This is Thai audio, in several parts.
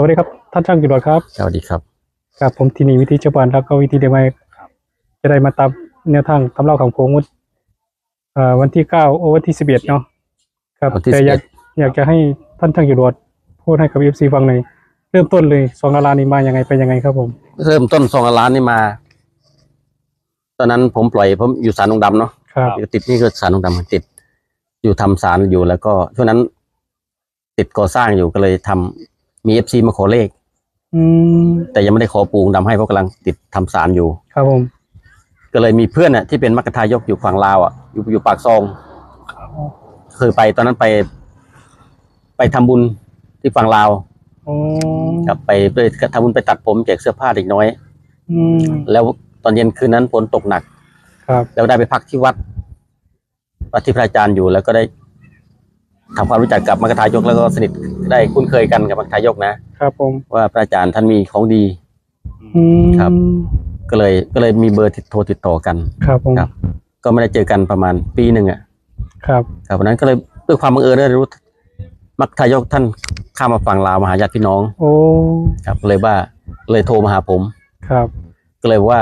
วัสดีครับ ท่านช่างจรวดครับสวัสดีครับกับผมทีนีวิธีเจ้าบ้านแล้วก็วิธีเดียวกันจะได้มาตามแนวทางตำเล่าของผมวันเอ่อวันที่เก้าโอวันที่สิบเอ็ดเนาะครับวันที่แต่อยากอยากจะให้ท่านช่างจรวดพูดให้กับเอฟซีฟังหน่อยเริ่มต้นเลยสองนารานี่มายังไงไปยังไงครับผม เริ่มต้นสองล้านนี่มา ตอนนั้นผมปล่อยผมอยู่สารนงดำเนาะครับติดนี่ก็สารนงดำติด อยู่ทำสารอยู่แล้วก็ช่วงนั้น ติดก่อสร้างอยู่ก็เลยทำ มีเอฟซีมาขอเลข อืมแต่ยังไม่ได้ขอปูงดำให้เพราะกำลังติดทำสารอยู่ ครับผม ก็เลยมีเพื่อนน่ะที่เป็นมัคคทายกอยู่ฝั่งลาวอะอยู่อยู่ปากซองคือไปตอนนั้นไป ไปทำบุญที่ฝั่งลาว อ๋อครับไปไปทำบุญไปตัดผมแจกเสื้อผ้าเด็กน้อย อืมแล้วตอนเย็นคืนนั้นฝนตกหนัก ครับ แล้วได้ไปพักที่วัดวัดที่พระอาจารย์อยู่แล้วก็ได้ ทำความรู้จักกับมรรคทายกแล้วก็สนิทได้คุ้นเคยกันกับมรรคทายกนะครับผมว่าพระอาจารย์ท่านมีของดี อืมครับ ก็เลยก็เลยมีเบอร์ติดโทรติดต่อกัน ครับผมครับ ก็ไม่ได้เจอกันประมาณปีหนึ่งอะครับครับวันนั้นก็เลยด้วยความบังเอิญได้รู้มรรคทายกท่านข้ามมาฝั่งลาวมาหาญาติพี่น้อง โอ้ครับ เลยว่าเลยโทรมาหาผม ครับก็เลยว่า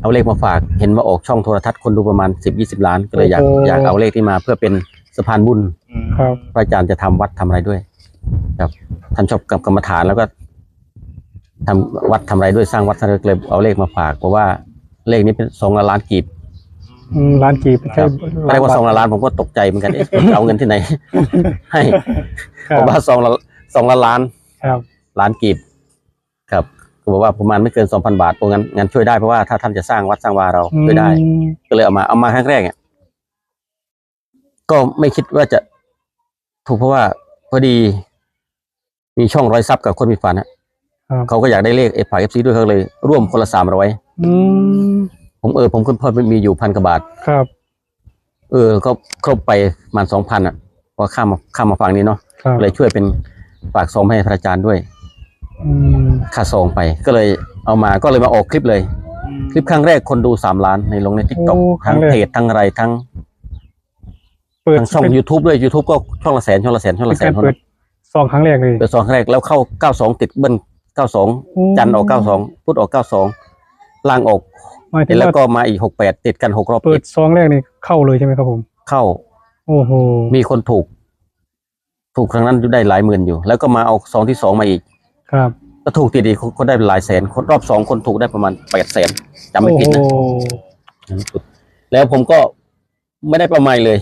เอาเลขมาฝาก เห็นว่าออกช่องโทรทัศน์คนดูประมาณสิบยี่สิบล้าน ก็เลยอยากอยากเอาเลขที่มาเพื่อเป็น สะพานบุญครับ พระอาจารย์จะทำวัดทำอะไรด้วย ครับท่านชอบกับกรรมฐานแล้วก็ทำวัดทำอะไรด้วยสร้างวัดสร้างอะไรเลยเอาเลขมาฝากเพราะว่าเลขนี้เป็นสองล้านกีบอืมร้านกีบคใช่รับเรียกว่าสองล้านผมก็ตกใจเหมือนกันเอ๊ะจะเอาเงินที่ไหน ให้ครัเพบราะว่าสองละสองละล้านครับล้านกีบครับก็บอกว่าประมาณไม่เกินสองพันบาทเพราะงั้นงั้นช่วยได้เพราะว่าถ้าท่านจะสร้างวัดสร้างวาเราช่วยได้อืมก็เลยเอามาเอามาครั้งแรกเนี่ย ก็ไม่คิดว่าจะถูกเพราะว่าพอดี มีช่องร้อยซับกับคนมีฝันอะครับเขาก็อยากได้เลขเอฟฝากเอฟซีด้วยเขาเลย ร่วมคนละสามร้อยอืมผมเออผมคุณพ่อมีอยู่พันกว่าบาทครับ เออ ก็ครบไปประมาณสองพันอะพอข้ามมาข้ามมาฝั่งนี้เนาะครับเลยช่วยเป็นฝากซองให้พระอาจารย์ด้วยอืมค่าซองไป ก็เลยเอามาก็เลยมาออกคลิปเลย คลิปครั้งแรกคนดูสามล้านในลงในทิกตอกโอ้ครั้ทั้งงแรกเพจทั้งอะไรทั้ง เปิดทั้งช่อง YouTube ด้วย YouTube ก็ช่องละแสนช่องละแสนช่องเป็ละนแสกานรคนเปิดซองครั้งแรกเลย เปิดซองครั้งแรกแล้วเข้าเก้าสองติดเบิ้ลเก้าสองจันทร์ออกเก้าสองพุธออกเก้าสองล่างออกหมายถึงแล้วว่าก็มาอีกหกแปดติดกันหกรอบเปิติดดซองแรกนี่เข้าเลยใช่ไหมครับผม เข้า โอ้โหมีคนถูก ถูกครั้งนั้นได้หลายหมื่นอยู่ แล้วก็มาเอาซองที่สองมาอีก ครับก็ถูกติดอีกคนได้หลายแสนคนรอบสองคนถูกได้ประมาณแปดแสนจำไม่ผิดนะโอ้แล้วผมก็ไม่ได้ประมาณเลย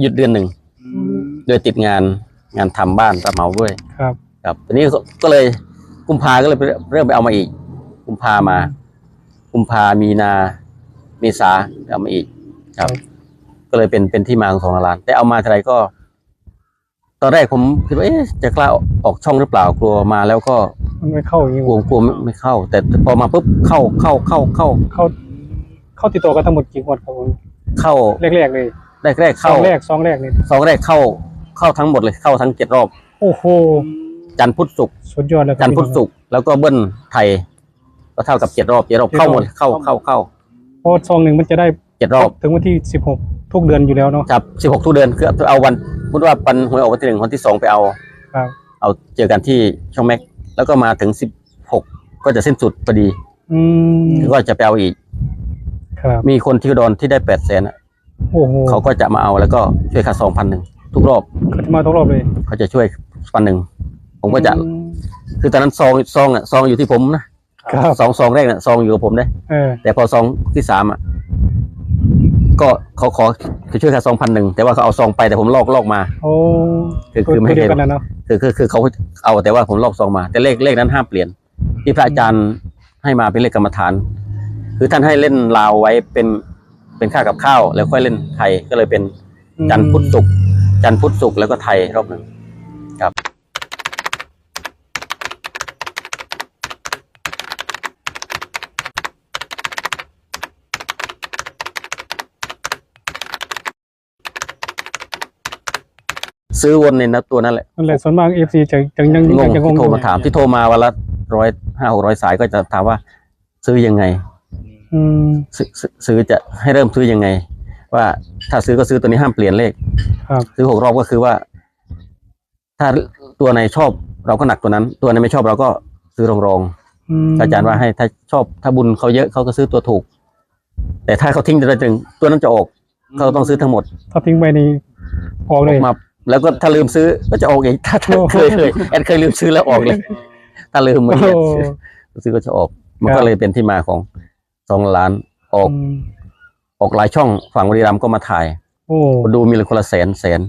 หยุดเดือนหนึ่งโดยติดงานงานทำบ้านรับเหมาด้วย ครับ ครับทีนี้ก็ก็เลยกุมภาก็เลยไปเริ่มไปเอามาอีก กุมภามา กุมภามีนา เมษาเอามาอีก ครับ ก็เลยเป็นเป็นที่มาของสองล้าน แต่เอามาเท่าไหรก็ ตอนแรกผมคิดว่าเอ๊ะจะกล้าออกช่องหรือเปล่ากลัวมาแล้วก็มันไม่เข้าอย่างนี้กลัวกลัวไม่ไม่เข้า แต่พอมาปุ๊บเข้าเข้าเข้าเข้าเข้า เข้าติดต่อกันทั้งหมดกี่งวดครับผมเข้าแรกๆเลย แรกแรกซเข้าองแรกซองแรกนี่สองแรกเข้าเข้าทั้งหมดเลยเข้าทั้งเจ็ดรอบ โอ้โหจันทร์พุธศุกร์สุดยอดเลยครัจันทร์พุธศุกร์แล้วก็เบิ้ลไทย ก็เท่ากับเจ็ดรอบเจ็ดรอบเข้าหมดเข้าเข้าเข้าเพราะซองหนึ่งมันจะได้เจ็ดรอบ ถึงวันที่สิบหกทุกเดือนอยู่แล้วเนาะ ครับสิบหกทุกเดือนคือเอาวันพูดว่าปันหวยออกวันที่หนึ่งวันที่สองไปเอา ครับ เอาเจอกันที่ช่องแม็ก แล้วก็มาถึงสิบหกก็จะสิ้นสุดพอดีอืมก็จะไปเอาอีก ครับ มีคนที่อุดรที่ได้แปดแสน โอ้โหเขาก็จะมาเอาแล้วก็ช่วยค่าซองพันหนึ่งทุกรอบเขาจะมาทุกรอบเลย เขาจะช่วยพันหนึ่งผมก็จะอืมคือตอนนั้นซองซองอะซองอยู่ที่ผมนะครับ สองซองแรกน่ะซองอยู่กับผมได้ เออแต่พอซองที่สามอะก็เขาขอจะช่วยค่าซองพันหนึ่งแต่ว่าเขาเอาซองไปแต่ผมลอกลอกมา โอ้คือคือไม่ให้เดียวกันนะเนาะคือคือคือเขาเอาแต่ว่าผมลอกซองมา แต่เลขเลขนั้นห้ามเปลี่ยน ที่พระอาจารย์ให้มาเป็นเลขกรรมฐาน คือท่านให้เล่นลาวไว้เป็น เป็นค่ากับข้าว แล้วค่อยเล่นไทยก็เลยเป็นจันทร์พุธศุกร์จันทร์พุธศุกร์แล้วก็ไทยรอบหนึ่งครับซื้อวนในนัตัวนั่นแหละนั่นแหละส่วนมากเอฟซีจะจะยังงงจะงงที่โทรอยู่มาถามที่โทรมาวันละร้อยห้าหกร้อยสายก็จะถามว่า ซื้อยังไง อืมซื้อซื้อซื้อจะให้เริ่มซื้อยังไง ว่าถ้าซื้อก็ซื้อตัวนี้ห้ามเปลี่ยนเลข ครับซื้อหกรอบก็คือว่า ถ้าตัวไหนชอบเราก็หนักตัวนั้น ตัวนั้นไม่ชอบเราก็ซื้อรองรองมๆอาจารย์ว่าให้ถ้าชอบถ้าบุญเขาเยอะเขาก็ซื้อตัวถูก แต่ถ้าเขาทิ้งตัวหนึ่งตัวนั้นจะออกเขาต้องซื้อทั้งหมด ถ้าทิ้งไปนี่ออกเลยมาแล้วก็ถ้าลืมซื้อก็จะออกอีกถ้าถ้าโอ้โห เคยเคยแอดเคยลืมซื้อแล้วออกเลย ถ้าลืมมันโอ้ เนี่ยซื้อก็จะออก มันครัก็บ เลยเป็นที่มาของ สองล้านออกอืมออกหลายช่องฝั่งบุรีรัมย์ก็มาถ่ายโอ้ดูมีคนละแสนแสน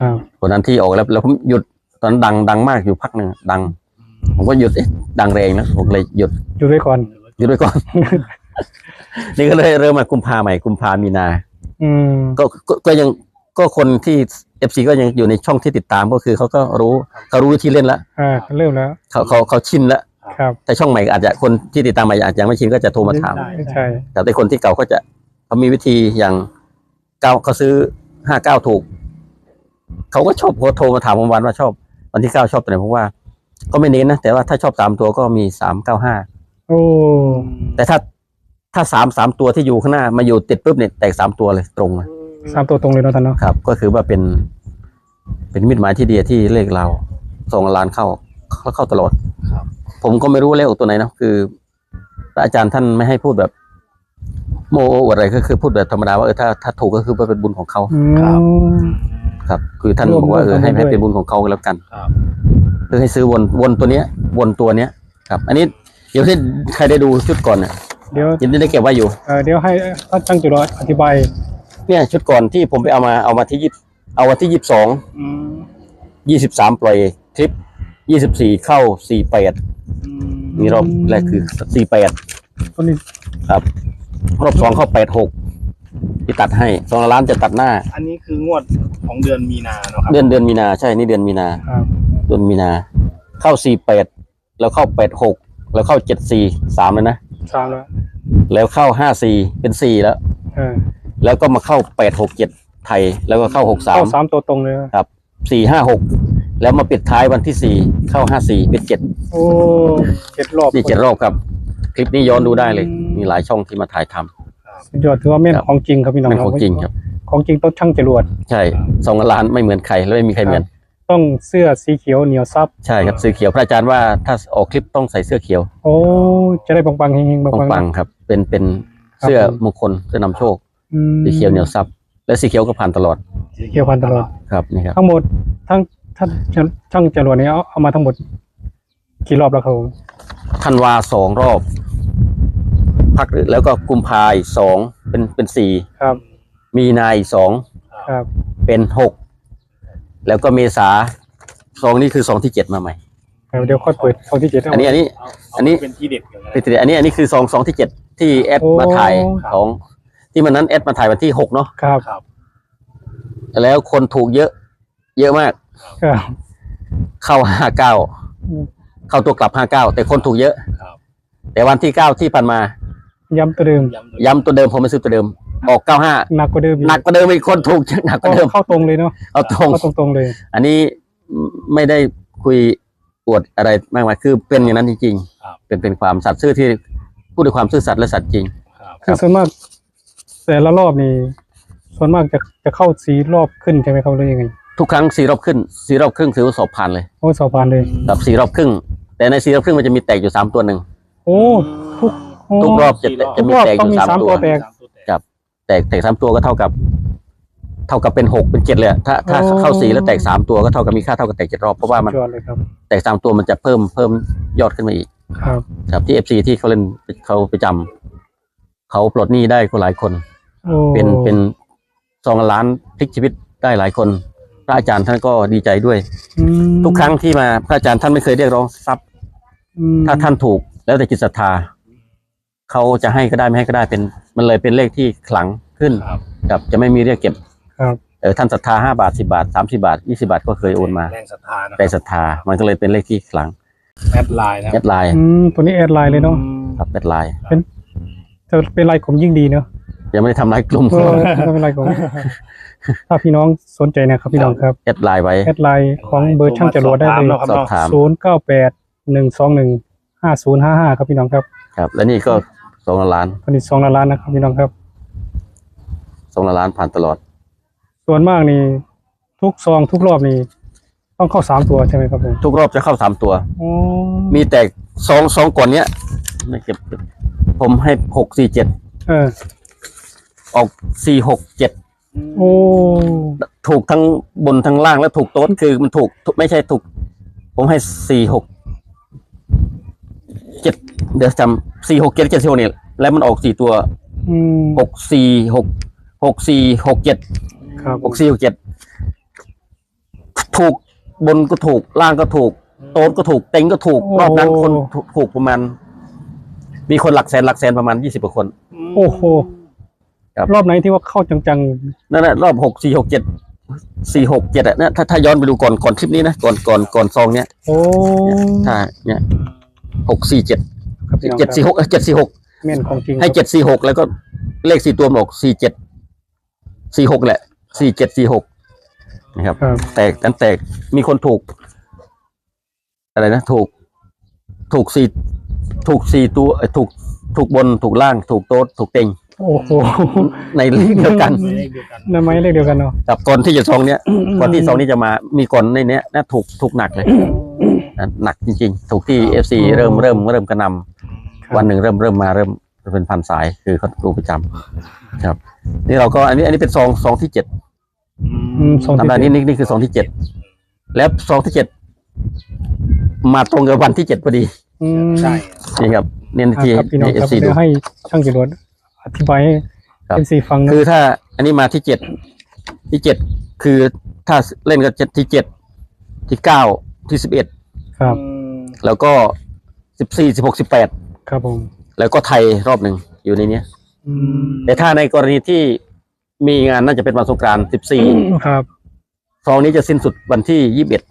ครับคนนั้นที่ออกแล้วแล้วผมหยุดตอนนั้นดังดังมากอยู่พักหนึ่งดัง ผมก็หยุดเอ๊ะดังแรงนะผมเลยหยุดอยู่ด้วยก่อนหยุดไว้ก่อน นี่ก็เลยเริ่มมากุมภาใหม่กุมภามีนา อืมก็ก็ก็ยังก็คนที่เอฟซีก็ยังอยู่ในช่องที่ติดตามก็คือเขาก็รู้เขารู้วิธีเล่นแล้วอ่าเริ่มแล้วเขาเขาเขาชินแล้ว ครับแต่ช่องใหม่อาจจะคนที่ติดตามใหม่อาจจะยังไม่ชินก็จะโทรมาถามไม่ใช่แต่แต่คนที่เก่าก็จะเขามีวิธีอย่างเก้าเขาซื้อห้าเก้าถูก เขาก็ชอบเขาโทรมาถามผมวันว่าชอบ วันที่เก้าชอบตัวไหนผมว่า ก็ไม่เน้นนะ แต่ว่าถ้าชอบสามตัวก็มีสามเก้าห้าโอ้แต่ถ้าถ้าสามสามตัวที่อยู่ข้างหน้ามาอยู่ติดปุ๊บเนี่ยแตกสามตัวเลยตรงเลยสามตัวตรงเลยเนาะท่านเนาะครับ ก็คือว่าเป็น เป็นมิตรหมายที่ดีที่เลขเราส่งล้านเข้าเข้าเข้าตลอดครับ ผมก็ไม่รู้เลขตัวไหนเนอะคือพระอาจารย์ท่านไม่ให้พูดแบบ โมโอวดอะไรก็คือพูดแบบธรรมดาว่าเออถ้าถ้าถูกก็คือว่าเป็นบุญของเขาอืมครับ ครับ คือท่านร่วมบอกว่าเออร่วมให้ทำบุญให้ด้วย เป็นบุญของเขาก็แล้วกันครับ คือให้ซื้อวนวนตัวเนี้ย วนตัวเนี้ย ครับ อันนี้เดี๋ยวที่ใครได้ดูชุดก่อนเนี่ยเดี๋ยวยังได้เก็บไว้อยู่ เอ่อเดี๋ยวให้ท่านช่างจุลอธิบายเนี่ยชุดก่อนที่ผมไปเอามาเอามาที่ยี่เอาวันที่ยี่สิบสอง อืมยี่สิบสามปล่อยคลิปยี่สิบสี่เข้าสี่แปด นี่รอบแรกคือสี่แปดต้นนี้ครับ รอบสองเข้าแปดหกที่ตัดให้สองล้านจะตัดหน้า อันนี้คืองวดของเดือนมีนาเนาะครับ เดือนเดือนมีนาใช่นี่เดือนมีนาครับเดือนมีนา เข้าสี่แปดแล้วเข้าแปดหกแล้วเข้าเจ็ดสี่สามเลยนะสามแล้วแล้วเข้าห้าสี่เป็นสี่แล้วเออแล้วก็มาเข้าแปดหกเจ็ดไทย แล้วก็เข้าหกสามเข้าสามตัวตรงเลยครับสี่ห้าหกแล้วมาปิดท้ายวันที่สี่เข้าห้าสี่เป็นเจ็ด โอ้เจ็ดรอบ นี่เจ็ดรอบครับ คลิปนี้ย้อนดูได้เลยอืมมีหลายช่องที่มาถ่ายทำ สุดยอดถือว่าแม่นครับ ของจริงครับพี่น้องเป็นของจริงครับ ของจริงต้องช่างจรวด ใช่สองล้านไม่เหมือนใครแล้วไม่มีใครเหมือน ต้องเสื้อสีเขียวเหนียวซับ ใช่ครับสีเขียวพระอาจารย์ว่าถ้าออกคลิปต้องใส่เสื้อเขียวโอ้ จะได้ปังๆเฮงๆปัปังงปังๆครับ เป็นเป็นครับ เสื้อมงคลเสื้อนำโชคๆอืมสีเขียวเหนียวซับ และสีเขียวก็ผ่านตลอดเขียวพันตลอด ครับนี่ครับทั้งหมดทั้งท่านช่างจรวดนี้เอาเอามาทั้งหมด กี่รอบแล้วครับผมธันวาสองรอบ พักแล้วก็กุมภาอีกสองเป็นเป็นสี่ครับ มีนาอีกสองครับ เป็นหกแล้วก็เมษาสองนี่คือสองที่เจ็ดมาใหม่ครับเดี๋ยวค่อยเปิดช่องที่เจ็ดอันนี้อันนี้เาอันนี้เาเป็นที่เด็ดกันเลยเป็นติดอันนี้อันนี้คือสองสองที่เจ็ดที่แอดโอ้มาถ่ายครับของ ที่มันนั้นแอดมาถ่ายวันที่หกเนาะครับครับ แล้วคนถูกเยอะ เยอะมาก ครับ เข้าห้าเก้าอืม เข้าตัวกลับห้าเก้าแต่คนถูกเยอะ ครับแต่วันที่เก้าที่ผ่านมา ย้ำตัวเดิมย้ำโดยย้ำตัวเดิมผมไม่ซื้อตัวเดิม ออกเก้าห้าหนักกว่าเดิมอีหนักกว่าเดิมอีกคนถูกหนักกว่าเดิมเข้าตรงเลยเนาะเอาตรง เข้าตรงๆเลย อันนี้ไม่ได้คุยอวดอะไรมากมายคือเป็นอย่างนั้นจริงครับ ๆ เป็นเป็นความสัตย์ซื่อที่พูดด้วยความซื่อสัตย์และสัตย์จริง ครับ คือส่วนมาก แต่ละรอบนี่ส่วนมากจะจะเข้าสีรอบขึ้นใช่ไหมครับหรือยังไงทุกครั้งสี่รอบขึ้นสี่รอบครึ่งถือว่าสอบผ่านเลยโอ้สอบผ่านเลยกับสี่รอบครึ่ง แต่ในสี่รอบครึ่งมันจะมีแตกอยู่สามตัวหนึ่งโอ้ทุกโอ้ทุกรอบจะสี่รอบ จะมีแตกอยู่สามตัว แตก สามตัวแตกแตกแตกสามตัวก็เท่ากับ เท่ากับเป็นหกเป็นเจ็ดเลยอะถ้าถ้าโอ้เข้าสี่แล้วแตกสามตัวก็เท่ากับมีค่าเท่ากับแตกเจ็ดรอบเพราะว่ามันยอดเลยครับ แตกสามตัวมันจะเพิ่มเพิ่มยอดขึ้นมาอีก ครับ ครับที่เอฟซีที่เขาเล่นเขาไปจำเขาปลดหนี้ได้ก็หลายคน โอ้เป็นเป็นสองล้านพลิกชีวิตได้หลายคน พระอาจารย์ท่านก็ดีใจด้วย อืมทุกครั้งที่มาพระอาจารย์ท่านไม่เคยเรียกร้องทรัพย์อืม ถ้าท่านถูกแล้วแต่จิตศรัทธาเขาจะให้ก็ได้ไม่ให้ก็ได้เป็น มันเลยเป็นเลขที่ขลังขึ้นครับครับจะไม่มีเรียกเก็บครับเออท่านศรัทธาห้าบาทสิบาทสามสิบาทยี่สิบาทก็เคยโอนมาแรงศรัทธานะแต่ศรัทธามันก็เลยเป็นเลขที่ขลังแอดไลน์นะแอดไลน์อืมตัวนี้แอดไลน์เลยเนาะครับแอดไลน์จะเป็นไลน์ผมยิ่งดีเนาะยังไม่ได้ทำลายกลุ่มเออถ้าเป็นไลน์ผมถ้าพี่น้องสนใจนะครับพี่น้องครับแอดไลน์ไว้แอดไลน์ของเบอร์ช่างจรวดได้เลยโทรมาสอบถามศูนย์เก้าแปด หนึ่งสองหนึ่งห้าศูนย์ห้าห้าครับพี่น้องครับครับ และนี่ก็สองล้านผลิตสองล้านนะครับพี่น้องครับ สองล้านผ่านตลอด ส่วนมากนี่ทุกซองทุกรอบนี่ต้องเข้าสามตัวใช่ไหมครับผมทุกรอบจะเข้าสามตัว อ๋อมีแต่สองสองก่อนเนี้ยไม่เก็บผมให้หกสี่เจ็ดเออออกสี่หกเจ็ดโอ้ถูกทั้งบนทั้งล่างและถูกโต๊ดคือมันถูกถูกไม่ใช่ถูก ผมให้สี่หก เจ็ดเดี๋ยวจำสี่หกเจ็ดเจ็ดสี่หกเนี่ยแล้วมันออกสี่ตัวอืมหกสี่หกหกสี่หกเจ็ดครับหกสี่หกเจ็ดถูกบนก็ถูกล่างก็ถูก โต๊ดก็ถูกเต็งก็ถูกรอบนั้นคนถูกถูกประมาณ มีคนหลักแสนหลักแสนประมาณยี่สิบกว่าคน โอ้โหครับ รอบไหนที่ว่าเข้าจังนั่นแหละรอบหกสี่หกเจ็ดสี่หกเจ็ดอะเนี่ยถ้าถ้าย้อนไปดูก่อนก่อนคลิปนี้นะก่อนก่อนก่อนซองเนี้ยๆโอ้ถ้าเนี่ย หกสี่เจ็ดครับพี่น้องเจ็ดสี่หกเจ็ดสี่หกแม่นของจริงให้เจ็ดสี่หกแล้วก็เลขสี่ตัวมันออกสี่เจ็ดสี่หกแหละสี่เจ็ดสี่หกนะครับ ครับ แตกกันแตกมีคนถูก อะไรนะถูก ถูกสี่ถูกสี่ตัวเอ้ยถูกถูกบนถูกล่าง ถูกโต๊ดถูกเต็งโอ้โหในเลขเดียวกันเลขเดียวกันนั่นไหมเลขเดียวกันเนาะ กับก่อนที่จะซองเนี้ยก่อนที่ซองนี้จะมามีก่อนในเนี้ยนะถูกถูกหนักเลยนะ หนักจริงๆ ถูกที่เอฟซีเริ่มเริ่มเริ่มกระหนำวันหนึ่งเริ่มเริ่มมาเริ่มเป็นพันสายคือเขาดูประจำครับ นี่เราก็อันนี้อันนี้เป็นซองซองที่เจ็ดอืมสองทำที่ได้นี่นี่นี่คือซองที่เจ็ดแล้วซองที่เจ็ดมาตรงกับวันที่เจ็ดพอดีอืมใช่นี่ครับเนี่ยครับที่ครับพี่น้องเอคฟรับซีเดี๋ดูยวให้ช่างจรวดอธิบายให้ครับ เอฟซีฟังนะคือถ้าอันนี้มาที่เจ็ดที่เจ็ดคือถ้าเล่นก็เจ็ดที่เจ็ดที่เก้าที่สิบเอ็ด ครับแล้วก็สิบสี่สิบหกสิบแปดครับผม แล้วก็ไทยรอบหนึ่งอยู่ในเนี้ย อืมแต่ถ้าในกรณีที่มีงานน่าจะเป็นวันสงกรานต์สิบสี่ครับ ซองนี้จะสิ้นสุดวันที่ยี่สิบเอ็ด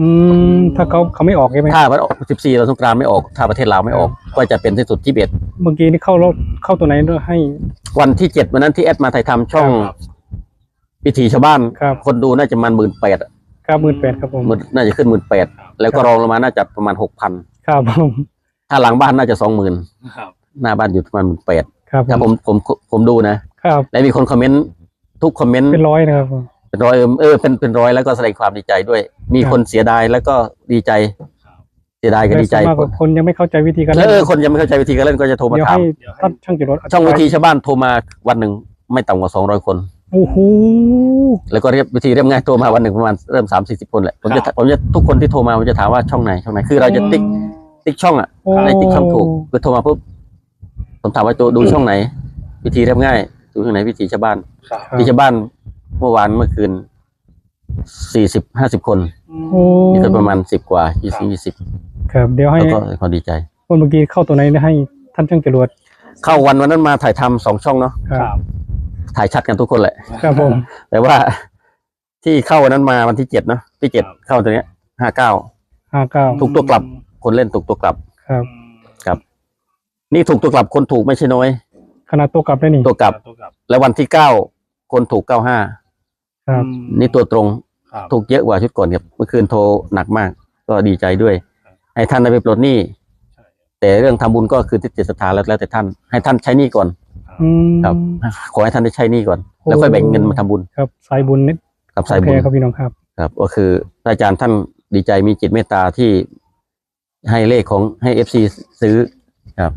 อืม ถ้าเขาเขาไม่ออกใช่ไหมถ้าวันออกสิบสี่วันสงกรานต์ไม่ออกถ้าประเทศลาวไม่ออก ก็จะเป็นสิ้นสุดยี่สิบเอ็ดเมื่อกี้นี่เข้ารถเข้าตัวไหนด้วยให้ วันที่เจ็ดวันนั้นที่แอดมาถ่ายทำช่องครับพิธีชาวบ้าน ครับ คนดูน่าจะประมาณหมื่นแปดเก้าหมื่นแปดครับผม น่าจะขึ้นหมื่นแปด แล้วก็ครับรองลงมาน่าจะประมาณหกพันครับผมถ้าหลังบ้านน่าจะสองหมื่นครับหน้าบ้านอยู่ประมาณหมื่นแปดครับถ้าผผมมผมผมดูนะครับ และมีคนคอมเมนต์ทุกคอมเมนต์เป็นร้อยนะครับผมเป็นร้อยเออเออเป็นเป็นร้อยแล้วก็แสดงความดีใจด้วย มีครับคนเสียดายแล้วก็ดีใจเสียดายก็ดีใจแต่ส่วนมากกว่าคนยังไม่เข้าใจวิธีการแล้วเล่นเออคนยังไม่เข้าใจวิธีการเล่นก็จะโทรมาเดี๋ยวถามให้ท่านช่างจรวดธิบายช่องวิธีชาวบ้านโทรมาวันหนึ่งไม่ต่ำกว่าสองร้อยคน โอ้โหแล้วก็เรียบวิธีเรียบง่ายโทรมาวันหนึ่งประมาณเริ่มสามสี่สิบคนแหละผมจะผมจะทุกคนที่โทรมาผมจะถามว่าช่องไหนช่องไหนคือเราจะติ๊กติ๊กช่องอะโอ้ให้ติ๊กช่องถูกคือโทรมาปุ๊บผมถามว่าดูดูช่องไหน วิธีเรียบง่ายดูช่องไหนวิธีชาวบ้านครับครับวิธีชาวบ้านเมื่อวานเมื่อคืนสี่สิบห้าสิบคนโอ้นี่ก็ประมาณสิบกว่ายี่สิบยี่สิบครับเดี๋ยวให้แล้วก็พอดีใจคนเมื่อกี้เข้าตัวไหนให้ท่านช่างจรวดเข้าวันวันนั้นมาถ่ายทำสองช่องเนาะคครัรับบ ถ่ายชัดกันทุกคนแหละ ครับผม แต่ว่าที่เข้าวันนั้นมาวันที่เจ็ดเนาะที่เจ็ดเข้าตัวเนี้ยห้าเก้าห้าเก้าถูกตัวกลับ คนเล่นถูกตัวกลับ ครับนี่ถูกตัวกลับคนถูกไม่ใช่น้อยขนาดตัวกลับได้นี่ตัวกลับตัวกลับแล้ววันที่เก้าคนถูกเก้าห้าครับ นี่ตัวตรงครับถูกเยอะกว่าชุดก่อนครับเมื่อคืนโทรหนักมาก ก็ดีใจด้วย ให้ท่านได้ไปปลดหนี้ใช่แต่เรื่องทำบุญก็คือที่เจตศรัทธาแล้วแล้วแต่ท่าน ให้ท่านใช้หนี้ก่อนอืม ครับ ขอให้ท่านได้ใช้หนี้ก่อน แล้วค่อยแบ่งเงินมาทำบุญครับสายบุญนิดกับโอสายเคบุญครับพี่น้องครับครับ ก็คือพระอาจารย์ท่านดีใจมีจิตเมตตาที่ให้เลขของให้เอฟซีซื้อครับ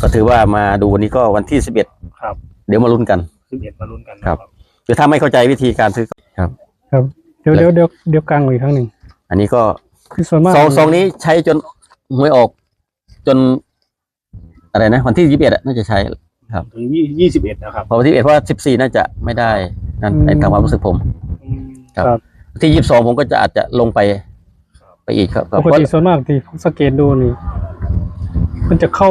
ก็ถือว่ามาดูวันนี้ก็วันที่สิบเอ็ดครับเดี๋ยวมาลุ้นกันสิบเอ็ดมาลุ้นกันนะครับคือถ้าไม่เข้าใจวิธีการซื้อครับ ครับเดี๋ยวแล้วเดี๋ยวเดี๋ยวเดี๋ยวกลางอีกครั้งหนึ่งอันนี้ก็คือส่วนมากซองซองนี้ใช้จนหวยออกจนอะไรนะวันที่ยี่สิบเอ็ดน่าจะใช้ ถึงยี่ยี่สิบเอ็ดนะครับเพอวันที่เอ็ดเพราะว่าสิบสี่น่าจะไม่ได้นั่นในตามความรู้สึกผมอืมครับ วันที่ยี่สิบสองผมก็จะอาจจะลงไป ไปอีกครับปกติส่วนมากที่ผมสังเกตดูนี่ มันจะเข้า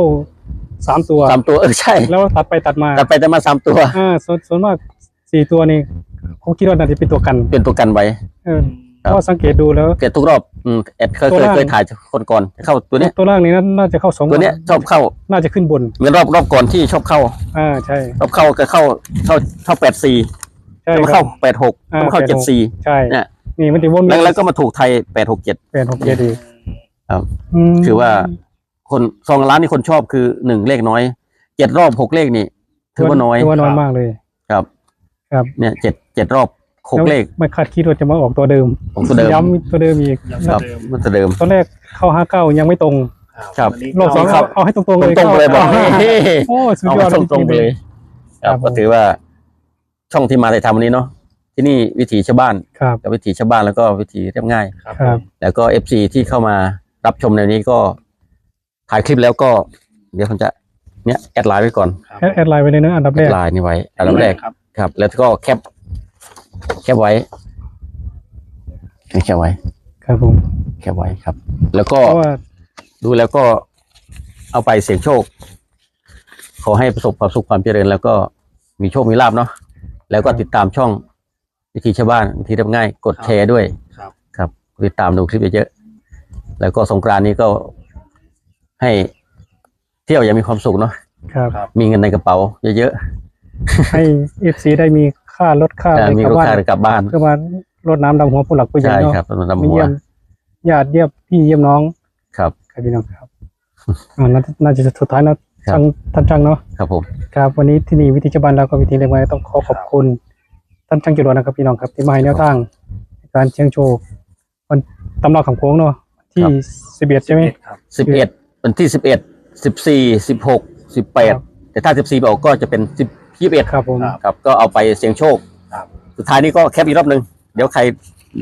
สามตัว สามตัวเออใช่แล้วตัดไปตัดมาตัดไปแต่มาสามตัว อ่าส่วนส่วนมากสี่ตัวนี่ผมคิดว่าน่าจะเป็นตัวกัน เป็นตัวกันไว้ เออ เพครับราะว่าสังเกตดูแล้ว เกิดทุกรอบอืมแอดเคยตัวเคยล่างเคยถ่ายคนก่อนเข้าตัวเนี้ยตัวล่างนี้น่าน่าจะเข้าสองตัวเนี้ยชอบเข้าน่าจะขึ้นบนเหมือนรอบรอบก่อนที่ชอบเข้า อ่าใช่รอบเข้าก็เข้าเข้าเข้าแปดสี่ใช่แล้วมาครัเข้าบแปดหกอ่าแล้วมาเข้า86เจ็ดสี่ใช่เนี่ยนี่มันจะวนแล้วแล้วก็มาถูกไทยแปดหกเจ็ดแปดหกเจ็ดดีครับมถือว่าคนซองล้านนี่คนชอบคือหนึ่งเลขน้อยเจ็ดรอบหกเลขนี่ถือว่าน้อยถือว่าน้อยมากเลย ครับ ครับเนี่ยเจ็ดเจ็ดรอบ หกเลข ไม่คาดคิดว่าจะมาออกตัวเดิมของตัวเดิม ย้ำตัวเดิมอีกย้ำคเท่ารับเดิมมันตัวเดิม ตอนแรกเข้าห้าเก้ายังไม่ตรงครับวันนี้รอบสองครัเอาบเอาให้ตรงๆเลยตรงๆเลยบอกก้าเฮ้ยโอ้สุดเอายอดตรงๆไปเลย ครัครับบผมก็ถือว่าช่องที่มาถ่ายทำวันนี้เนาะที่นี่วิถีชาวบ้านครับ กับวิถีชาวบ้านแล้วก็วิถีเรียบง่าย ครับครับแล้วก็เอฟซีที่เข้ามารับชมในนี้ก็ถ่ายคลิปแล้วก็ เดี๋ยวผมจะเนี่ยแอดไลน์ไว้ก่อนครับแอดแอดไลน์ไปเลยนะอันดับแอแรกดไลน์นี่ไว้อันดับแรกครับครับแล้วก็แคป แคปไว้นี่แคปไว้ ครับผม แคปไว้ครับ แล้วก็เพราะว่าดูแล้วก็เอาไปเสี่ยงโชค ขอให้ประสบความสุขความเจริญ แล้วก็มีโชคมีลาบเนาะแล้วก็ติดตามช่องวิธีชาวบ้านวิธีเรียบง่าย กดแชร์ด้วยครับ ครับติดตามดูคลิปเยอะๆแล้วก็สงกรานต์นี้ก็ให้เที่ยวอย่างมีความสุขเนาะครับครับมีเงินในกระเป๋าเยอะให้เอฟซีได้มี ค่ารถค่าๆอะไรมีกลัรบถบ้านค่ากลับบ้านเพื่อมารดน้ำดำหัวผู้หลักผู้ใหญ่ใช่เนาะครับรถมาดำหัวเยี่ยมญาติเยี่ยมพี่เยี่ยมน้องครับครับพี่น้องครับอ่าน่าน่าจะสุดท้ายนะครับช่างท่านช่างเนาะครับผมครับวันนี้ที่นี่วิธีชาวบ้านเราก็วิธีเล็กไว้ต้องขอขอบคุณท่านช่างจรวดนะครับพี่น้องครับที่มาให้แนวทางในการเชียงโชว์วันตำราขังโค้งเนาะที่สิบเอ็ดใช่ไหมครับสิบเอ็ดวันที่สิบเอ็ดสิบสี่สิบหกสิบแปดครับแต่ถ้าสิบสี่ออกก็จะเป็นสิบ ยี่สิบเอ็ดครับผมครับครับ ก็เอาไปเสี่ยงโชคครับ สุดท้ายนี้ก็แคปอีกรอบหนึ่งเดี๋ยวใคร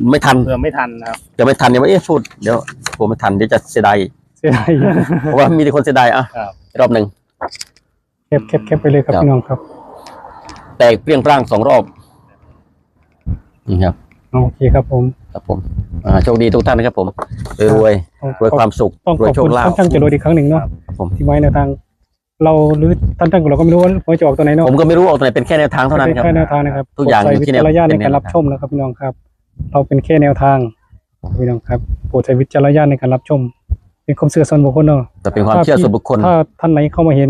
ไม่ทันเพื่อไม่ทันนะครับเดี๋ยวไม่ทันเนี่ยว่าเอ๊ะพูดเดี๋ยวผมไม่ทันเดี๋ยวจะเสียดายเสียดายเพราะว่ามีแต่คนเสียดายอะครับ อีกรอบหนึ่งแคบแคบแคบไปเลยครับครับ พี่น้องครับแตกเปรี้ยงปร้างสองรอบนี่ครับ โอเคครับผม ครับผมอ่าโชคดีทุกท่านนะครับผมรวยต้องๆรวยความสุขต้องรวขยอบโชคุคณลาภ ท่านช่างจรวดอีกครั้งหนึ่งเนาะครับผม ที่ไว้ในวทาง เราหรือท่านช่างจรวดเราก็ไม่รู้ว่าหวยจะออกตัวไหนเนาะผมก็ไม่รู้ออกตัวไหนเป็นแค่แนวทางเท่านั้นเป็นครับ แค่แนวทางนะครับทุกอย่างโปรดอยู่ที่ใช้วิจารณญาณแนในวการรับชมนะครับพี่น้องครับ เราเป็นแค่แนวทางพี่น้องครับโปรดใช้วิจารณญาณในการรับชม เป็นความเชื่อส่วนบุคคลเนาะแต่เป็นความเชื่อส่วนบุคคลถ้าท่านไหนเข้ามาเห็น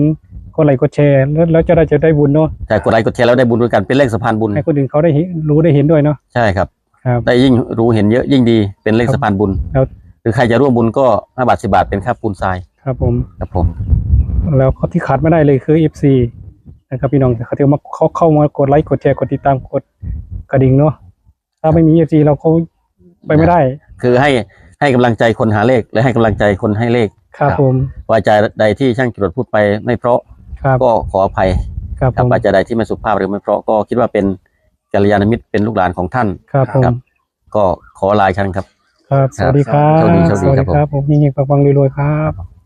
กดไลค์กดแชร์แล้วแล้วจะได้จะได้บุญเนาะแต่กดไลค์กดแชร์แล้วได้บุญด้วยกันเป็นเลขสะพานบุญให้คนอื่นเขาได้เห็นรู้ได้เห็นด้วยเนาะใช่ครับครับได้ยิ่งรู้เห็นเยอะยิ่งดีเป็นเลขสะพานบุญแล้วหรือใครจะร่วมบุญก็ห้าบาทสิบาทเป็นค่าปูนทรายครับผมครับผม แล้วก็ที่ขาดไม่ได้เลยคือ FC นะครับพี่น้องเขาที่มาเขาเข้ามากดไลค์กดแชร์กดติดตามกดกระดิ่งเนาะถ้าไม่มี FC เราเขาไปไม่ได้ คือให้ให้กำลังใจคนหาเลข และให้กำลังใจคนให้เลขครับครับผมวาจาใดที่ช่างจรวดพูดไปไม่เพราะครับก็ขออภัยครับครับผมวาจาใดที่ไม่สุภาพหรือไม่เพราะก็คิดว่าเป็นกัลยาณมิตรเป็นลูกหลานของท่านครับผมครับ ก็ขอลาอีกครั้งครับ ครับ สวัสดีครับโชคดีโชคดีครับผมผมยิงๆปังๆรวยๆครับ